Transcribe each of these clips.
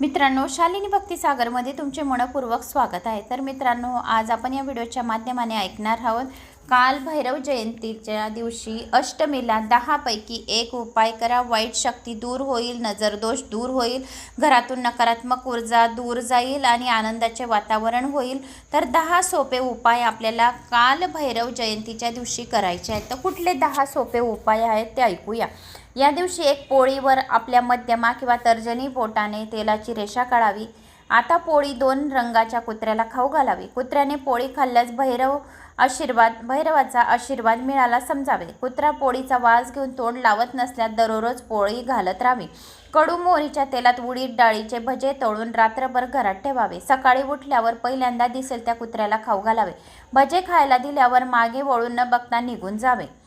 मित्रांनो शालिनी भक्तिसागरमध्ये तुमचे मनपूर्वक स्वागत आहे. तर मित्रांनो आज आपण या व्हिडिओच्या माध्यमाने ऐकणार आहोत काल भैरव जयंतीच्या दिवशी अष्टमीला दहापैकी एक उपाय करा. वाईट शक्ती दूर होईल नजरदोष दूर होईल घरातून नकारात्मक ऊर्जा दूर जाईल आणि आनंदाचे वातावरण होईल. तर दहा सोपे उपाय आपल्याला काल भैरव जयंतीच्या दिवशी करायचे आहेत. तर कुठले दहा सोपे उपाय आहेत ते ऐकूया. या दिवशी एक पोळीवर आपल्या मध्यमा किंवा तर्जनी बोटाने तेलाची रेषा काढावी. आता पोळी दोन रंगाच्या कुत्र्याला खाऊ घालावी. कुत्र्याने पोळी खाल्ल्यास भैरव आशीर्वाद भैरवाचा आशीर्वाद मिळाला समजावे. कुत्रा पोळीचा वास घेऊन तोंड लावत नसल्यास दररोज पोळी घालत राहावी. कडू मोहरीच्या तेलात उडीद डाळीचे भजे तळून रात्रभर घरात ठेवावे. सकाळी उठल्यावर पहिल्यांदा दिसेल त्या कुत्र्याला खाऊ घालावे. भजे खायला दिल्यावर मागे वळून न बघता निघून जावे.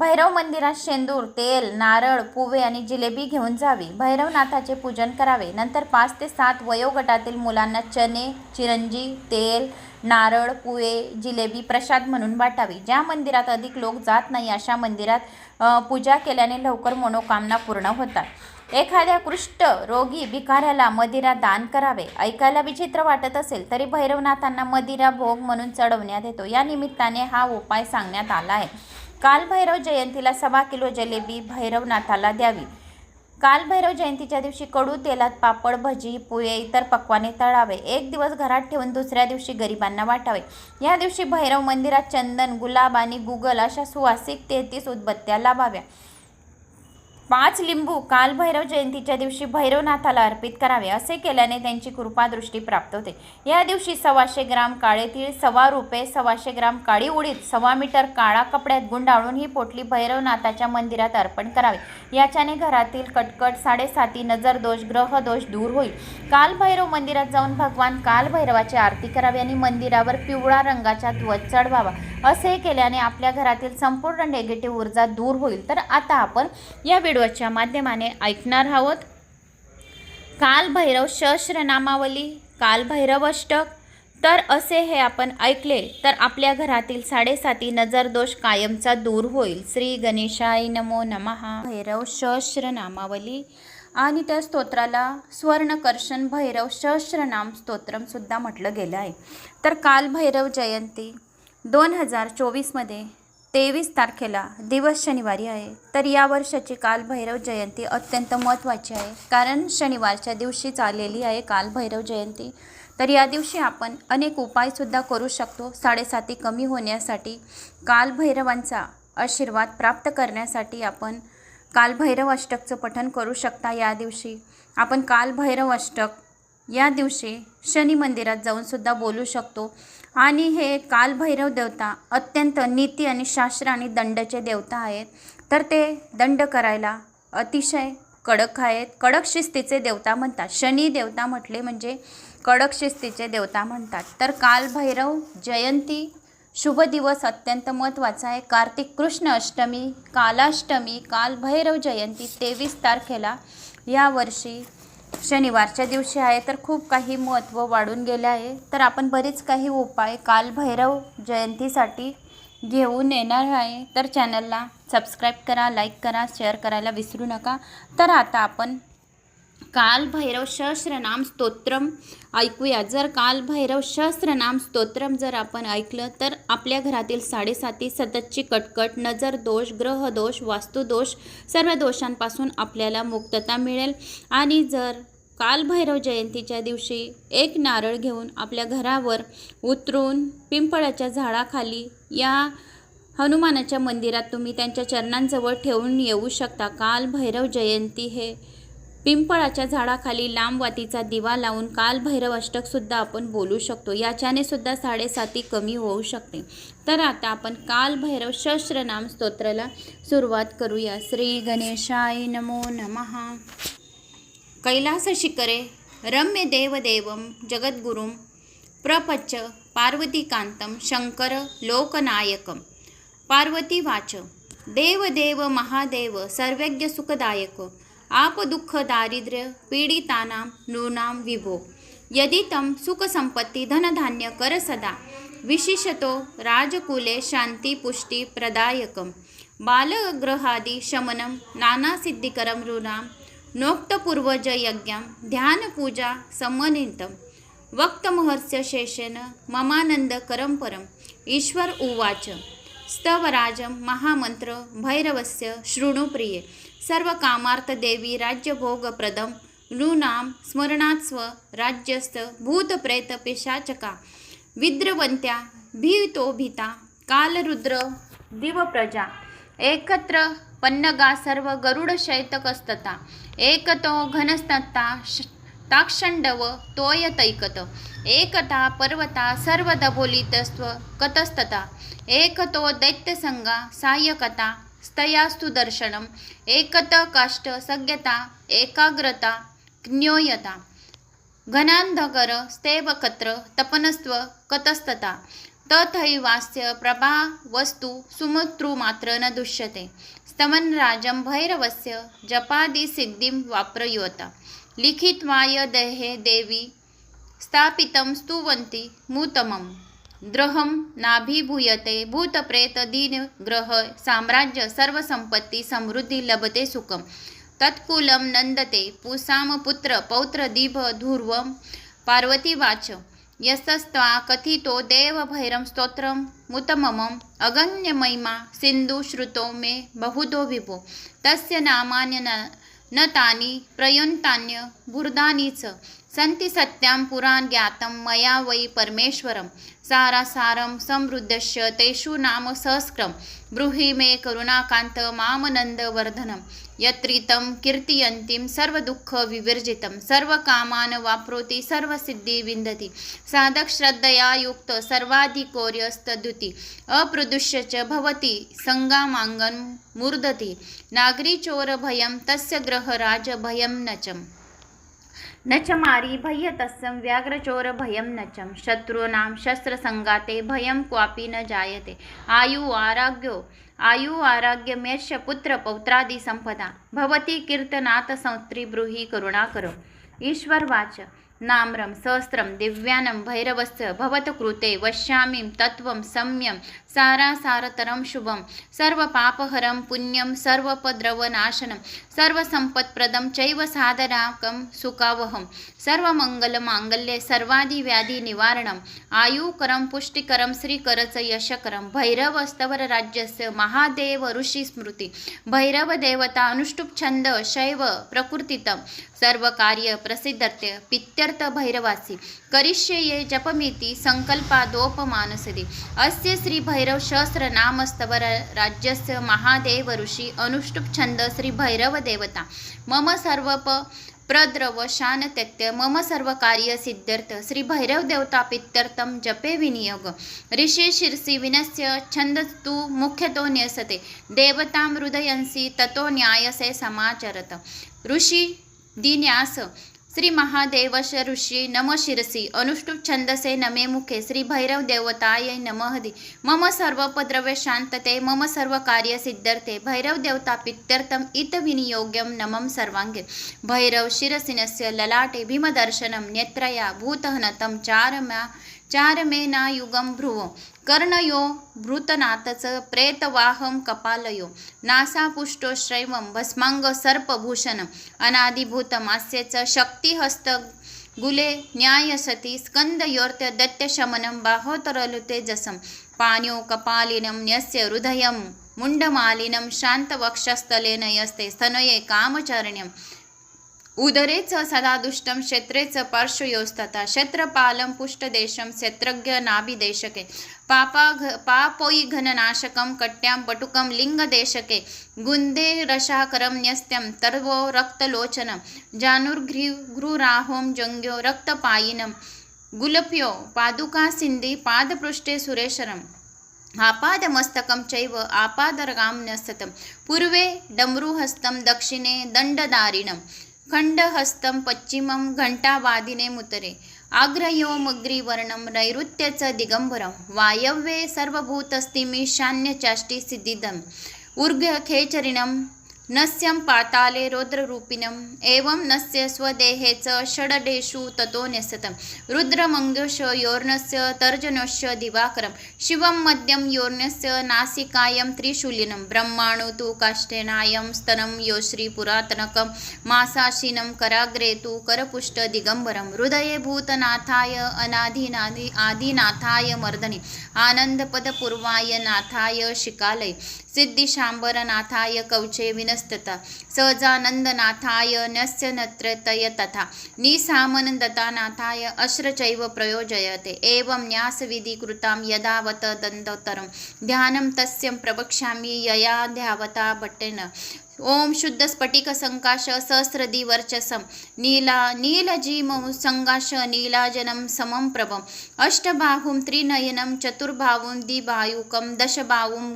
भैरव मंदिरात शेंदूर तेल नारळ पुवे आणि जिलेबी घेऊन जावी. भैरवनाथाचे पूजन करावे. नंतर पाच ते सात वयोगटातील मुलांना चणे चिरंजी तेल नारळ पुवे जिलेबी प्रसाद म्हणून वाटावी. ज्या मंदिरात अधिक लोक जात नाही अशा मंदिरात पूजा केल्याने लवकर मनोकामना पूर्ण होतात. एखाद्या कृष्ट रोगी भिकाऱ्याला मदिरा दान करावे. ऐकायला विचित्र वाटत असेल तरी भैरवनाथांना मदिरा भोग म्हणून चढवण्यात येतो. या निमित्ताने हा उपाय सांगण्यात आला आहे. काल भैरव जयंतीला सव्वा किलो जलेबी भैरवनाथाला द्यावी. काल भैरव जयंतीच्या दिवशी कडू तेलात पापड भजी पोहे इतर पक्वाने तळावे. एक दिवस घरात ठेवून दुसऱ्या दिवशी गरिबांना वाटावे. या दिवशी भैरव मंदिरात चंदन गुलाब आणि गुगल अशा सुवासिक तेहतीस उदबत्त्या लावाव्या. पाच लिंबू कालभैरव जयंतीच्या दिवशी भैरवनाथाला अर्पित करावे असे केल्याने त्यांची कृपादृष्टी प्राप्त होते. या दिवशी सव्वाशे ग्राम काळे तीळ सव्वा रुपये सव्वाशे ग्राम काळी उडीद सव्वा मीटर काळा कपड्यात गुंडाळून ही पोटली भैरवनाथाच्या मंदिरात अर्पण करावे. याच्याने घरातील कटकट साडेसाती नजरदोष ग्रहदोष दूर होईल. कालभैरव मंदिरात जाऊन भगवान कालभैरवाची आरती करावी आणि मंदिरावर पिवळा रंगाचा ध्वज चढवावा. असे केल्याने आपल्या घरातील संपूर्ण निगेटिव्ह ऊर्जा दूर होईल. तर आता आपण या रेडिओच्या माध्यमाने ऐकणार आहोत. कालभैरव सहस्रनामावली कालभैरवष्टक अष्टक. तर असे हे आपण ऐकले तर आपल्या घरातील साडेसाती नजरदोष कायमचा दूर होईल. श्री गणेशाय नमो नमहा भैरव सहस्रनामावली. आणि त्या स्तोत्राला स्वर्णकर्षण भैरव सहस्रनाम स्तोत्रमसुद्धा म्हटलं गेलं आहे. तर कालभैरव जयंती दोन हजार चोवीसमध्ये तेवीस तारखेला दिवस शनिवारी आहे. तर या वर्षाची काल भैरव जयंती अत्यंत महत्त्वाची आहे. कारण शनिवारच्या दिवशीच आलेली आहे काल भैरव जयंती. तर या दिवशी आपण अनेक उपायसुद्धा करू शकतो. साडेसाती कमी होण्यासाठी कालभैरवांचा आशीर्वाद प्राप्त करण्यासाठी आपण कालभैरव अष्टकचं पठण करू शकता या दिवशी. आपण कालभैरव अष्टक या दिवशी शनी मंदिरात जाऊन सुद्धा बोलू शकतो. आणि हे कालभैरव देवता अत्यंत नीती आणि शास्त्र आणि दंडचे देवता आहेत. तर ते दंड करायला अतिशय कडक आहेत. कडक शिस्तीचे देवता म्हणतात. शनी देवता म्हटले म्हणजे कडक शिस्तीचे देवता म्हणतात. तर कालभैरव जयंती शुभ दिवस अत्यंत महत्त्वाचा आहे. कार्तिक कृष्ण अष्टमी कालाष्टमी कालभैरव जयंती तेवीस तारखेला यावर्षी शनिवारच्या दिवशी आहे तर खूप काही महत्त्व वाढून गेले आहे. तर आपण बरेच काही उपाय काल भैरव जयंतीसाठी घेऊन येणार आहे. तर चॅनलला सबस्क्राईब करा लाईक करा शेअर करायला विसरू नका. तर आता आपण काल भैरव सहस्रनाम स्तोत्रम ऐकूया. जर काल भैरव सहस्रनाम स्तोत्रम जर आपण ऐकलं तर आपल्या घरातील साडेसाती सततची कटकट नजर दोष ग्रहदोष वास्तुदोष सर्व दोषांपासून आपल्याला मुक्तता मिळेल. आणि जर कालभैरव जयंतीच्या दिवशी एक नारळ घेऊन आपल्या घरावर उतरून पिंपळाच्या झाडाखाली या हनुमानाच्या मंदिरात तुम्ही त्यांच्या चरणांजवळ ठेवून येऊ शकता. कालभैरव जयंती हे पिंपळाच्या झाडाखाली लांब वातीचा दिवा लावून कालभैरव अष्टकसुद्धा आपण बोलू शकतो. याच्याने सुद्धा साडेसाती कमी होऊ शकते. तर आता आपण कालभैरव सहस्रनाम स्तोत्राला सुरुवात करूया. श्री गणेशाय नमो नमहा कैलास शिखरे रम्य जगद्गुरुं प्रपच्च पार्वतीकान्तं शङ्कर लोकनायकं पार्वतीवाच देवदेव महादेव सर्वज्ञसुखदायक आपदुःख दारिद्र्य पीडितानां नूनां विभो यदि तं सुखसम्पत्ति धनधान्य कर सदा विशिषतो राजकुले शान्तिपुष्टिप्रदायकं बालग्रहादिशमनं नानासिद्धिकरं नृणां नोक्तपूर्वजयज्ञं ध्यानपूजा समन्वितं वक्तमहर्ष्य शेषेन ममानन्दकरं परम् ईश्वर उवाच। स्तवराजं महामन्त्र भैरवस्य शृणुप्रिये। सर्वकामार्थदेवी राज्यभोगप्रदं नृणां स्मरणात् स्व राज्यस्थ भूतप्रेतपिशाचका विद्रवन्त्या भीतोभिता कालरुद्र दिवप्रजा। एकत्र पन्नगा सर्व गरुडशैतकस्तता एकतो घनस्तता श- ताक्षण्डव तोयतैकत एकता पर्वता सर्वदभोलितस्त्व कतस्तता. एकतो दैत्यसंगा सायकता स्तयास्तु दर्शनम्. एकत काष्ट सज्ञता एकाग्रता ज्ञोयता. घनान्धकर स्तेवकत्र तपनस्त्व कतस्तता. तथैवास्य प्रभा वस्तु सुमतृमात्र न दुष्यते। स्तमनराजं भैरवस्य जपादिसिद्धिं वाप्रयुवता। लिखित्वाय देहे देवी स्थापितं स्तुवन्ति मूतमं। द्रहं नाभिभूयते भूतप्रेतदीनग्रह साम्राज्य सर्वसम्पत्ति समृद्धी लभते सुखं। तत्कुलं नन्दते पुसामपुत्र पौत्र दीभ धूर्वं पार्वतीवाच यशस्त्वा कथितो देवभैरं स्तोत्रं मुतममम् अगण्यमहिमा सिन्धु श्रुतो मे बहुधो विभो। तस्य नामान्य न न तानि प्रयुन्तान्य भूर्दानि च। सन्ति सत्यां पुराण ज्ञातं मया वै परमेश्वरं। सारासारं समृद्धस्य तेषु नाम सहस्रं। ब्रूहि मे करुणाकान्त मामनन्दवर्धनं। यत्रितं कीर्तयन्तीं सर्वदुःखविवर्जितं। सर्वकामान् वाप्नोति सर्वसिद्धि विन्दति। साधकश्रद्धया युक्त सर्वाधिकौर्यस्तद्युति। अप्रदुष्य च भवति सङ्गामाङ्गं मूर्धति नागरीचोरभयं तस्य ग्रहराजभयं न च न च मारी भय्यतस्सं व्याघ्रचोरभयं न च। शत्रूणां शस्त्रसङ्गाते भयं क्वापि न जायते। आयु आराग्यो आयु आरोग्यमेर्ष पुत्रपौत्रादिसम्पदा भवति कीर्तनात् संस्त्री ब्रूहि करुणाकर ईश्वरवाच नाम्रं सहस्रं दिव्यानं भैरवस्य भवत्कृते वश्यामिं तत्त्वं सम्यं सारा सारासारतरं शुभं। सर्वपापहरं पुण्यं सर्वोपद्रवनाशनं सर्वसम्पत्प्रदं चैव साधनाकं सुखावहं। सर्वमङ्गलमाङ्गल्ये सर्वादिव्याधिनिवारणम् आयुकरं पुष्टिकरं श्रीकरच यशकरं। भैरवस्तवरराज्यस्य महादेव ऋषिस्मृति भैरवदेवता अनुष्टुप छंद शैव प्रकृतितं। सर्वकार्य प्रसिद्धर्थ पित्यर्थ भैरवासी। करिष्ये जपमिति सङ्कल्पादोपमानसदे अस्य श्रीभैरवसहस्रनामस्तवर राज्यस्य महादेव ऋषि अनुष्टुप् श्रीभैरवदेवता। मम सर्वप प्रद्रव शानत्यत्य मम सर्वकार्यसिद्ध्यर्थ श्रीभैरवदेवतापित्यर्थं जपे विनियोग। ऋषि शिरसि विनस्य छन्दस्तु मुख्यतो न्यसते। देवतां हृदयंसि ततो न्यायसे समाचरत। ऋषि दिन्यास श्री महादेवश ऋषी नम शिरसी। अनुष्टुप छंदसे नमे मुखे। श्री भैरव देवताय नमः मम मम सर्वपद्रव्य शांतते मम सर्व कार्य सिद्धर्थे। भैरव देवता पित्यर्थम इत विनियोग्यम नमम सर्वांगे भैरव शिरसिनस्य ललाटे भीमदर्शनं नेत्रया भूतहनतं चारमा चारमेनायुगं भ्रुवो। कर्णयो भृतनाथच प्रेतवाहं कपालयो। नासापुष्टो श्रैवं भस्मांग सर्पभूषण अनादिभूतमास्य च शक्तिहस्त गुले न्यायसति स्कन्दयोर्त्य दत्त्यशमनं बाहोतरलुते जसं पाण्यो कपालिनं न्यस्य हृदयं मुण्डमालिनं शान्तवक्षस्थलेन यस्ते स्तनये कामचरण्यम्। उदरे च सदा दुष्टं क्षेत्रे च पार्श्वयोस्तथा क्षेत्रपालं पुष्टदेशं क्षेत्रज्ञ नाभिदेशके पापाघ पापोयिघननाशकं कट्यां पटुकं लिङ्गदेशके गुन्दे रसाकरं न्यस्त्यं तर्वो रक्तलोचनं जानुर्घ्रिघ्रुराहों जङ्घ्यो रक्तपायिनं गुलप्यो पादुकासिन्धि पादपृष्ठे सुरेशरम् आपादमस्तकं चैव आपादरगां न्यस्ततं पूर्वे डमरुहस्तं दक्षिणे दण्डदारिणं खण्डहस्तं पश्चिमं घण्टावादिने मुतरे। आग्रयोमग्रिवर्णं नैऋत्य च दिगम्बरं। वायव्ये सर्वभूतस्थिमीशान्यचाष्टिसिद्धिदम्। ऊर्ध्वखेचरिणं नस्यं पाताले रौद्ररूपिणम् एवं नस्य स्वदेहे च षडडेषु ततो न्यसतं रुद्रमङ्गोषयोर्नस्य तर्जनस्य दिवाकरं शिवं मद्यं योर्नस्य नासिकायं त्रिशूलिनं ब्रह्माणु तु काष्ठेनायं स्तनं यो श्रीपुरातनकं मासाशिनं कराग्रे तु करपुष्टदिगम्बरं हृदये भूतनाथाय अनादिनादि आदिनाथाय मर्दने आनन्दपदपूर्वाय नाथाय शिकालय सिद्धिशाम्बरनाथाय कवचे विनस्तता सहजानन्दनाथाय न्यस्य नत्रतय तथा। निसामनन्दतानाथाय अश्रचैव प्रयोजयते। एवं न्यासविधि कृतां यदावत दन्तोत्तरं। ध्यानं तस्य प्रवक्ष्यामि यया ध्यावता भट्टेन ओम शुद्ध स्फटिक संकाश सहस्रदिवर्चसं नीला नीलजीम संगाश नीलाजनं समं प्रभम् अष्टबाहुं त्रिनयनं चतुर्भावुं द्विबाहुकं दशबाहुं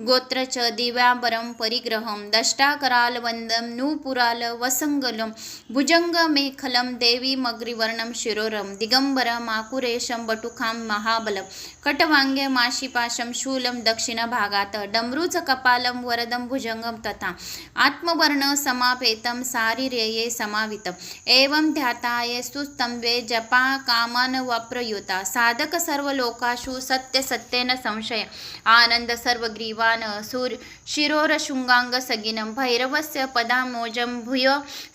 गोत्र च दिव्याम्बरं परिग्रहं दष्टाकरालवन्दं नूपुराल वसङ्गलं भुजङ्गमेखलं देवीमग्रिवर्णं शिरोरं दिगम्बरमाकुरेशं बटुखां महाबलं कटवाङ्ग्यमाशिपाशं शूलं दक्षिणभागात् डमरूच कपालं वरदं भुजङ्गं तथा आत्मवर्ण समापेतं सारिरेये समावितम्। एवं ध्याताय सुस्तंभे जपा कामान वप्रयुता। साधक सर्वलोकाशु सत्य सत्येन संशय। आनंद सर्वग्रीवान सूर शिरोरशृङ्गाङ्ग सगिनम भैरवस्य पदामोजं भूय।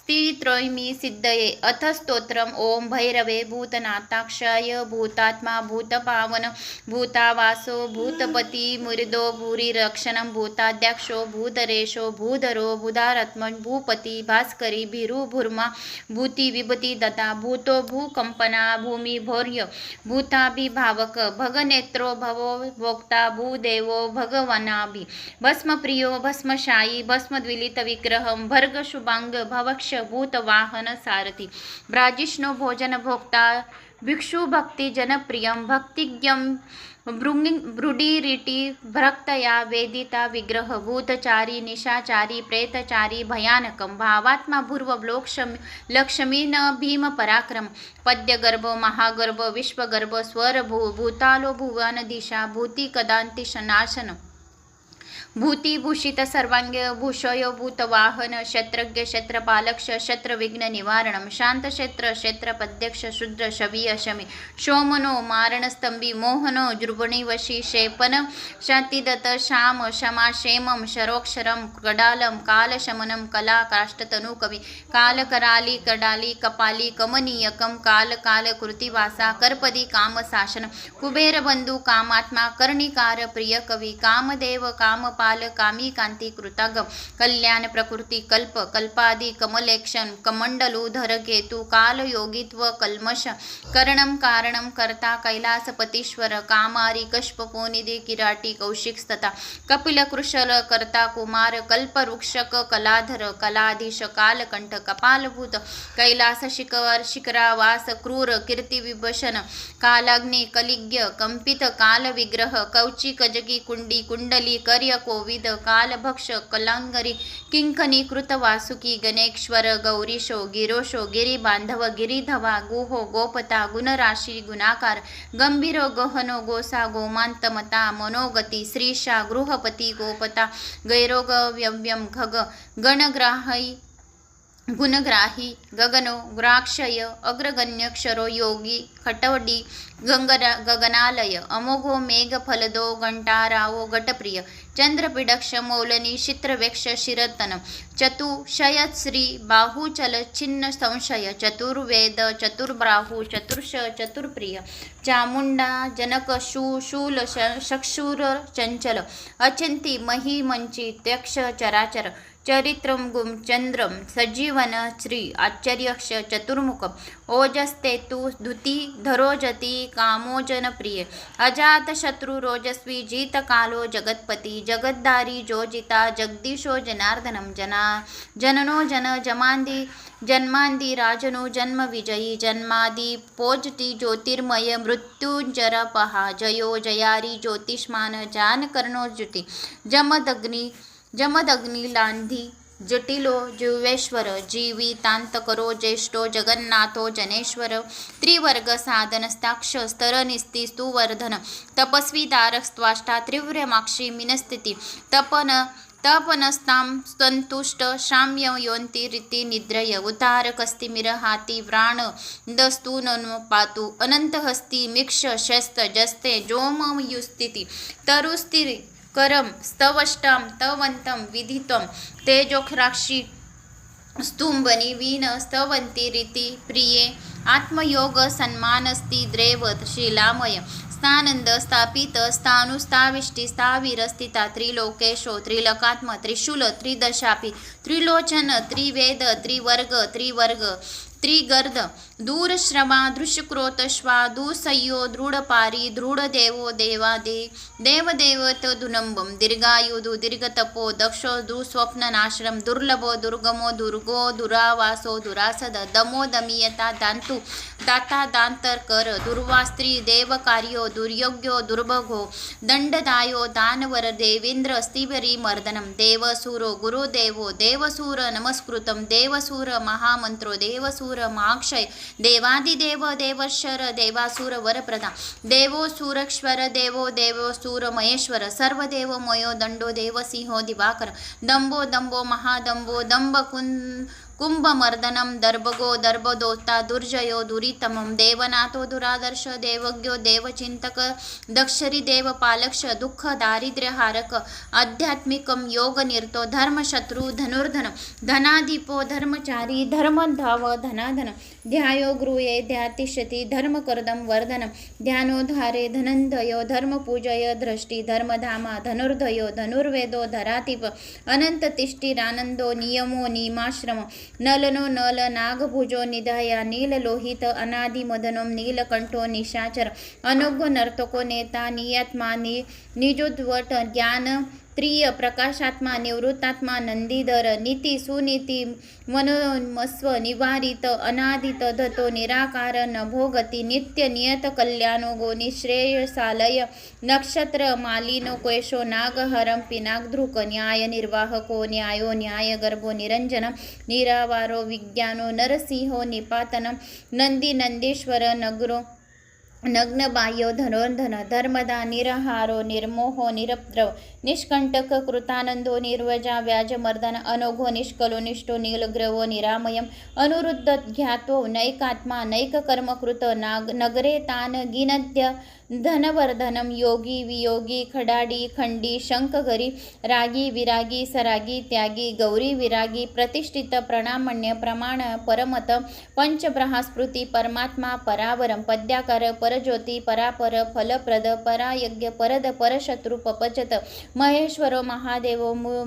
स्त्रीत्रयीमि सिद्धये अथ स्तोत्रम। ओम भैरवे भूतनाथाक्षाय भूतात्मा भूतपावन भूतावासो भूतपती मुरिदो भूरिरक्षणं भूताध्यक्षो भूतरेशो भूधरो भूधारत्मन् भूपती भास्करी भिरु भूर्मा भूती विभती दता भूतो भूकंपना भूमी भौर्य भूताभिभावक भगनेत्रो भवो भोक्ता भूदेवो भगवनाभि। भस्मप्रियो भस्मशायी भस्मद्विलित भर्गशुभाङ्ग भवक्ष शुभांग वाहन भूतवाहन सारथी ब्राजिष्णो भोजन भोक्ता भिक्षु भक्ती जनप्रियम भक्तिज्ञं भृङ्गि भ्रुडिरिटि भक्तया वेदिता विग्रह भूतचारी निशाचारी प्रेतचारी भयानकं भावात्मा भूर्वलोक्षम लक्ष्मीन भीम पराक्रम पद्यगर्भ महागर्भ विश्वगर्भ स्वरभू भूतालो भुवन दिशा भूती कदांतिश नाशन भूतीभूषित सर्वांग भूषयोभूत वाहन शत्रज्ञ शत्रपालक्ष शत्रविघ्न निवारणं शांतक्षेत्र क्षेत्रपद्यक्ष शूद्र शवीय शमी शोमनो मारणस्तंभी मोहनो जृगणीवशी शेपन शतिदत श्याम क्षमा क्षेमं शरोक्षरं कडालं कालशमनं कला काष्ठतनुकवी कालकराली कडाली कपाली कमनीयकं कालकाल कृतिवासा कर्पदी कामशासन कुबेरबंधू कामात्मा कर्णिकार प्रिय कवी कामदेव कामपा कपाल कामी कांती कृताग कल्याण प्रकृती कल्प कल्पादी कमलेक्षण कमंडलूधर काल कालयोगित्व कल्मश करणं कारणं कर्ता कैलासपतीश्वर कामारी कष्पपोनिदे किराटी कौशिकस्तथा कपिल कृशल कर्ता कुमार कल्पवृक्षक कलाधर कलाधीश कालकंठ कपालभूत कैलास शिखर शिखरावास क्रूर कीर्तिविभूषण कालाग्नी कलिज्ञ कंपित कालविग्रह कौची कजगी कुंडी कुंडली ಕೋವಿದ ಕಾಲಭಕ್ಷ ಕಲ್ಲಂಗರಿ ಕಿಂಕನಿ ಕೃತವಾಸುಕಿ ಗಣೇಶ್ವರ ಗೌರೀಶೋ ಗಿರೋಶೋ ಗಿರಿ ಬಾಂಧವ ಗಿರಿಧವ ಗುಹೋ ಗೋಪತ ಗುಣರಾಶಿ ಗುಣಾಕಾರ ಗಂಭೀರೋ ಗಹನೋ ಗೋಸಾ ಗೋಮಾಂತಮತ ಮನೋಗತಿ ಶ್ರೀಶಾ ಗೃಹಪತಿ ಗೋಪತ ಗೈರೋಗ ವ್ಯವ್ಯಂ ಖಗ ಗಣಗ್ರಾಹೈ गुणग्राही गगनो ग्राक्षय अग्रगण्यक्षरो योगी खटवडी गंगरा गगनालय अमोघो मेघफलदो घंटारावो गटप्रिय चंद्रपिडक्ष मौलनी चित्रवेक्ष शिरतन चतुशयश्री बाहुचल छिन्न संशय चतुर्वेद चतुर्बाहु चतुर्ष चतुर्प्रिय चामुंडा जनक शू शूल चक्षुर चंचल अचिंती महिमंची त्यक्ष चराचर चरित्रं गुं चन्द्रं सजीवन श्री आश्चर्यक्ष चतुर्मुखम् ओजस्ते तु धुति धरोजति कामोजनप्रिय। अजातशत्रुरोजस्वी जीतकालो जगत्पती जगद्दारी जोजिता जगदीशो जनार्दनं जना। जननो जन जमांदी जन्मांदी राजनो जन्मविजयी जन्मादी पोजती ज्योतिर्मय मृत्युंजरपहा जयो जयारी ज्योतिष्मान जानकर्णो ज्युती जमदग्नी जमदग्नी लांधी जटिलो जुवेश्वर जीवी तांतकरो ज्येष्ठो जगन्नाथो जनेश्वर त्रिवर्ग साधनस्ताक्ष स्तरनिस्ती स्तुवर्धन तपस्वी तारक स्वाष्टा त्रिव्रमाक्षी मिनस्थिती तपन तपनस्तां सन्तुष्ट श्राम्य योन्ति रीती निद्रय उतारकस्तिमिर हाती व्राण दस्तूननु पातु अनन्तहस्ति मिक्ष शस्त जस्ते जोमयुस्थिति तरुस्तिरि करं स्तवष्टम तवन्तं विदितं तेजोखराक्षी स्तुंबनी वीण स्तवंती रीती प्रिये आत्मयोग सन्मानस्ति द्रेवत शिलामय स्थानंद स्थापित स्थानुस्ताविष्टी स्थावीर स्थिता त्रिलोकेशो त्रिलकात्म त्रिशूल त्रिदशापी त्रिलोचन त्रिवेद त्रिवर्ग त्रिवर्ग ತ್ರಿಗರ್ಧ ದೂರಶ್ರಮ, ದೃಶ್ಯಕ್ರೋತಶ್ವ, ದೂಸಯ್ಯೋ, ದೃಢಪಾರಿ, ದೃಢದೇವೋ ದೇವ ದೇವದೇವತೋ ದುನಂಬಂ ದೀರ್ಘಾಯುದು ದೀರ್ಘತಪೋ, ದಕ್ಷೋ, ದುಸ್ವಪ್ನನಾಶ್ರಂ, ದುರ್ಲಭೋ, ದುರ್ಗಮೋ, ದುರ್ಗೋ, ದುರಾವಾಸೋ, ದುರಾಸದ, ದಮೋ ದಮೀಯತಾ ದಾಂತು ದಾತಾ ದಾಂತರ್ಕರ ದುರ್ವಾಸ್ತ್ರಿ ದೇವ ಕಾರ್ಯೋ ದುರ್ಯೋಗ್ಯೋ, ದುರ್ಭಗೋ, ದಂಡದಾಯೋ, ದಾನವರ, ದೇವೇಂದ್ರ ಸ್ತಿವರಿ ಮರ್ದನಂ, ದೇವಸೂರೋ, ಗುರುದೇವೋ, ದೇವಸೂರ ನಮಸ್ಕೃತಂ, ದೇವಸೂರ ಮಹಾಮಂತ್ರೋ, ದೇವಸೂರ देवसूर माक्षय देवादिदेव देवशर देवासुर वरप्रदा देवो सुरक्षर देवो देवो सूर महेश्वर सर्व देव मयो दंडो देव सिंहो दिवाकर दंबो दंबो महादंबो दंब कुं कुंभमर्दनम दर्भगो दर्भदोता दुर्जयो दुरितमम देवनाथो दुरादर्श देवज्ञो देवचिंतक दक्षरी देवपालक्ष दुःख दारिद्र्यहारक आध्यात्मिकं योगनिर्तो धर्मशत्रु धनुर्धन धनाधिपो धर्मचारी धर्मधाव धनाधन ध्यायो गृहे ध्यातिष्यति धर्मकर्दं वर्धनं ध्यानोद्धारे धनंधयो धर्मपूजय दृष्टी धर्मधामा धनुर्धयो धनुर्वेदो धरातिप अनंततिष्ठिरानंदो नियमो नियमाश्रम નલનો નલ નાગભુજો નિધાયા નીલ લોહિત અનાદિ મદનમ નીલકંઠો નિશાચર અનોઘ નર્તકો નેતા નિયતમાં નિજોદ્વટ જ્ઞાન त्रिय प्रकाशात्मा निवृत्तात्मा नंदीधर नीती सुनीती मनोमस्व निवारित अनादित धतो निराकार नभोगती नित्य नियत कल्याणो गो निश्रेयसालय नक्षत्र मालिनो क्वेशो नागहरं पिनाग्धृक न्याय निर्वाहको न्यायो न्याय गर्भो निरंजन निरावारो विज्ञानो नरसिंहो निपातनं नंदी नंदीश्वर नगरो नग्नबाह्यो धनोर्धन धर्मदा निरहारो निर्मोहो निरप्द्रव निष्कंटक कृतानंदो निर्वजा व्याजमर्दन अनोघो निष्कलो निष्ठो नीलग्रवो निरामयम अनुरुद्ध ज्ञातो नैकात्मा नैककर्मकृत नाग नगरे तान गिनद्य धनवर्धनम योगी वियोगी खडाडी खंडी शंखघरी रागी विरागी सरागी त्यागी गौरी विरागी प्रतिष्ठित प्रणामण्य प्रमाण परमत पंचब्रहास्मृती परमात्मा परावरम पद्याकार परज्योती परापर फलप्रद परायज्ञ परद परशत्रु पपचत महेश्वरो महादेवो मु-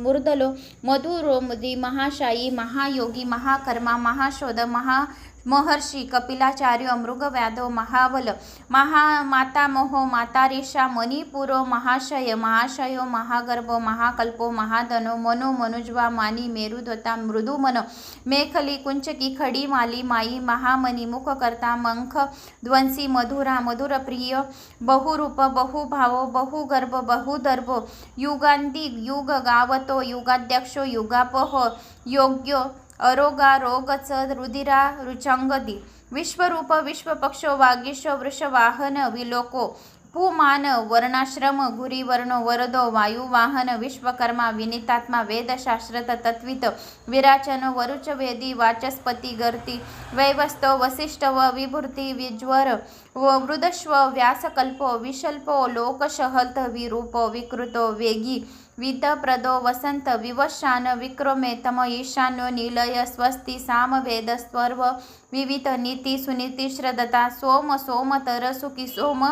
मधुरो मुदी महाशायी महायोगी महाकर्मा महाशोध महा महर्षी कपिलाचार्य मृगव्याधो महाबल महा मातामहो मातारेषा मणिपुरो महाशय महाशयो महागर्भो महाकल्पो महाधनो मनो मनुज्वा मानी मेरुध्वता मृदुमन मेखली कुंचकी खडी माली माई महामनी मुखकर्ता मंख ध्वंसी मधुरा मधुरप्रिय बहुरूप बहुभावो बहुगर्भ बहुदर्भ युगांती युग गावतो युगाध्यक्षो युगापहो योग्यो अरोगा रोगच रुदिरा रुचंगदी विश्वरूप विश्वपक्षो वागीशो वृषवाहन विलोको पुमान वर्णाश्रम गुरीवर्ण वरदो वायुवाहन विश्वकर्मा विनितात्मा वेदशास्त्रत तत्वित विराचन वरुचवेदी वाचस्पती गर्ती वैवस्तो वसिष्ठ व विभूती विज्वर व वृदश्व व्यासकल्पो विशल्पो लोकशहल्त विरूपो विकृतो वेगी विदप्रदो वसंत विवशान विक्रमे तम ईशान्यो निलय स्वस्ति सामवेद स्वर्व विविध नीती सुनीती श्रदता सोम सोमतर सुखी सोम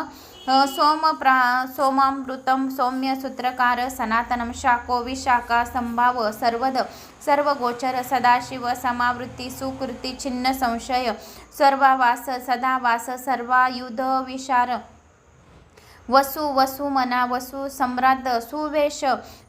सोम प्रा सोमामृतम सौम्य सूत्रकार सनातनं शाको विशाखा संभाव सर्वद सर्वगोचर सदाशिव समावृत्ती सुकृती छिन्न संशय सर्वावास सदावास सर्वायुध विशार। वसु वसुमना वसु सम्राट सुवेश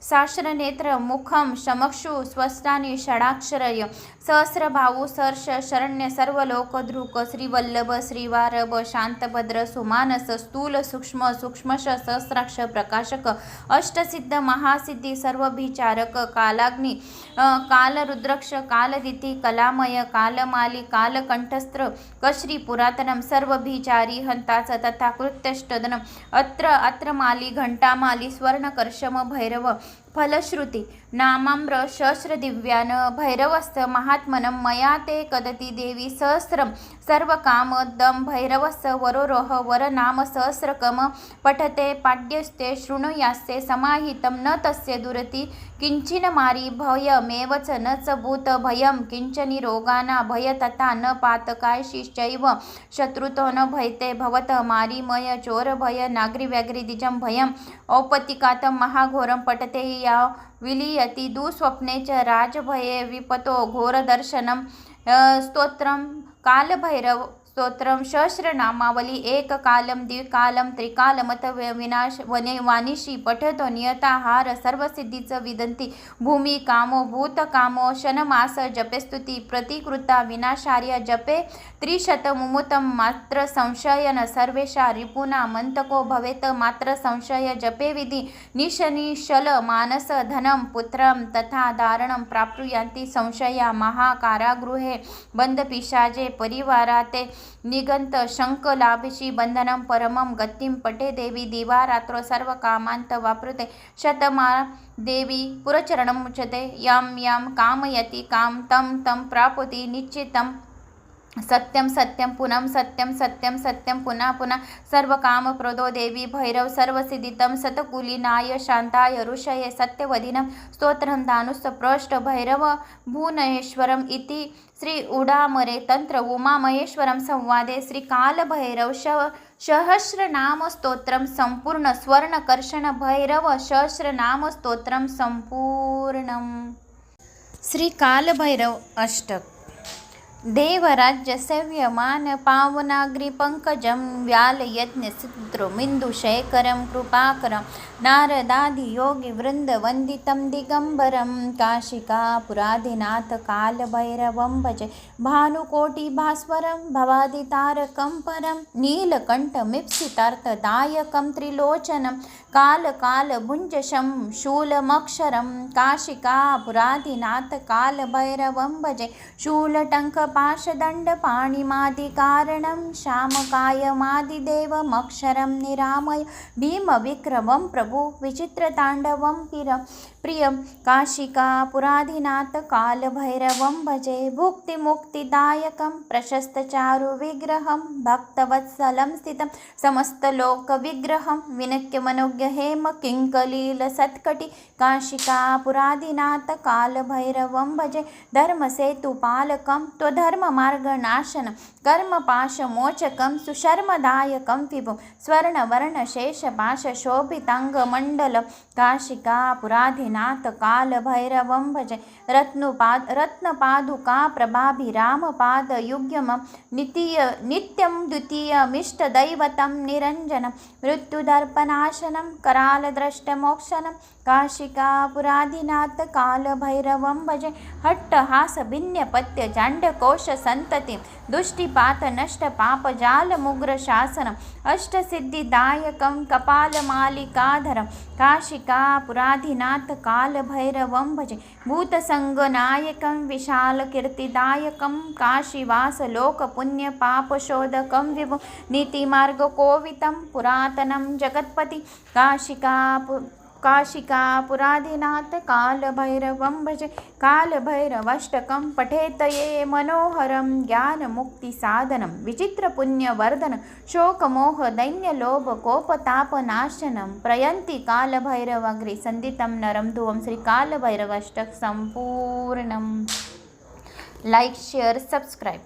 साश्रनेत्र मुखम समक्षु स्वस्तानी षडाक्षरय सहस्रभाऊ सर्ष शरण्य सर्वलोकधृक श्रीवल्लभ श्रीवारभ शांतभद्र सुमानस स्थूल सूक्ष्म सूक्ष्मश सहस्राक्ष प्रकाशक अष्टसिद्ध महासिद्धी सर्वभिचारक कालाग्नी कालरुद्रक्ष कालदिती कलामय कालमाली कालकंठस्त्र कश्री पुरातनम सर्वभिचारी हंताच तथा कृत्यष्टदनम अत्र अत्र माली घंटामाली स्वर्णकर्षम भैरव फलश्रुती। नामाम्र सहस्रदिव्यान भैरवस्त महात्मनं मया ते कदति देवी सहस्रं सर्वकामदं भैरवस वरोरोह वरनाम सहस्रकम पठते पाड्यस्ते शृणुयास्ते समाहितं न तस्य दुरति मारी भयमेव च न च भूत भयं किञ्चनि रोगाना भय तथा न पातकायशिश्चैव शत्रुतो न भयते भवत मारिमय चोरभय नागरिव्याघ्रिदिजं भयम् औपतिकातं महाघोरं पठते या विलीयति दुःस्वप्ने च राजभये विपतो घोरदर्शनं स्तोत्रं कालभैरव स्तोत्रं सहस्रनामावली एककालं द्विकालं त्रिकालमत विनाश वने वानिशी पठतो नियताहार सर्वसिद्धीचं विदंती भूमी कामो भूतकामो शनमास जपे प्रतिकृता विनाशार्य जपे त्रिशतमुमुतं मात्र संशयन सर्वेशा रिपुना मंतको भवेत मात्र संशय जपे विधी निशनिशल मानस धनं पुत्रं तथा धारणं प्राप्नुयान्ति संशया महाकारागृहे बंधपिशाजे परिवाराते निगंत शङ्कलाभिषि बन्धनं परमं गतिं पटे देवी दिवारात्रौ सर्वकामान्त वापृते। शतमा देवी पुरचरणं मुचते। यां यां कामयति काम तं तं प्राप्ति निश्चितं सत्यं सत्यं पुनः सत्यं सत्यं सत्यं पुनः पुनः सर्वकामप्रदो देवी भैरव सर्वसिद्धितं सतकुलीनाय शान्ताय ऋषये सत्यवदिनं स्तोत्रं दानुस्त भैरव भुवनेश्वरम् इति श्री उडामरे तंत्र उमामहेश्वरं संवादे श्रीकालभैरव श सहस्रनामस्तोत्रं संपूर्ण स्वर्णकर्षण भैरव सहस्रनामस्तोत्रं सम्पूर्णं श्रीकालभैरव अष्टक देवराज्यसेव्यमान सेव्यमान पावनाग्री व्यालयज्ञसिद्रुमिन्दुशेखरं कृपाकरं। नारदादियोगिवृन्दवन्दितं दिगम्बरं। काशिकापुराधिनाथकालभैरवं भजे। भानुकोटिभास्वरं भवादितारकं परं। नीलकण्ठमिप्सितार्थदायकं त्रिलोचनं। कालकालभुञ्जशं शूलमक्षरं। काशिकापुराधिनाथकालभैरवं भजे। शूलटङ्क पाशदण्डपाणिमादिकारणं श्यामकायमादिदेवमक्षरं निरामय भीमविक्रमं प्रभु विचित्रताण्डवं किर प्रियं काशिकापुराधिनाथ कालभैरवं भजे भुक्तिमुक्तिदायकं प्रशस्तचारुविग्रहं भक्तवत्सलं स्थितं समस्तलोकविग्रहं विनक्यमनोज्ञहेम किङ्कलीलसत्कटि काशिकापुराधिनाथ कालभैरवं भजे धर्मसेतुपालकं त्वधर्ममार्गनाशनं कर्मपाशमोचकं सुशर्मदायकं विभुं स्वर्णवर्णशेषपाशशोभिताङ्गमण्डलं काशिकापुराधिनाथ कालभैरवं भजे। रत्नुपाद रत्नपादुकाप्रभाभिरामपादयुग्यमं नितीय नित्यं द्वितीयमिष्टदैवतं निरञ्जनं। मृत्युदर्पनाशनं करालद्रष्टमोक्षनं काशिकापुराधिनाथ कालभैरवं भजे। हट्टहासभिन्यपत्यजाण्डकोशसन्ततिं दुष्टिपातनष्टपापजालमुग्रशासनम् अष्टसिद्धिदायकं कपालमालिकाधरं काशिकापुराधिनाथ कालभैरवं भजे भूतसङ्गनायकं विशालकीर्तिदायकं काशीवासलोकपुण्यपापशोधकं विभुं नीतिमार्गकोवितं पुरातनं जगत्पति काशिकापु काशिकापुराधिनाथ कालभैरवं भजे। कालभैरवाष्टकं पठेत ये मनोहरं ज्ञानमुक्तिसाधनं विचित्रपुण्यवर्धनं शोकमोहदैन्यलोभकोपतापनाशनं प्रयन्ति कालभैरवाग्रिसन्दितं नरं ध्रुवं श्रीकालभैरवष्टकसम्पूर्णं लैक् लाईक शेअर सबस्क्राईब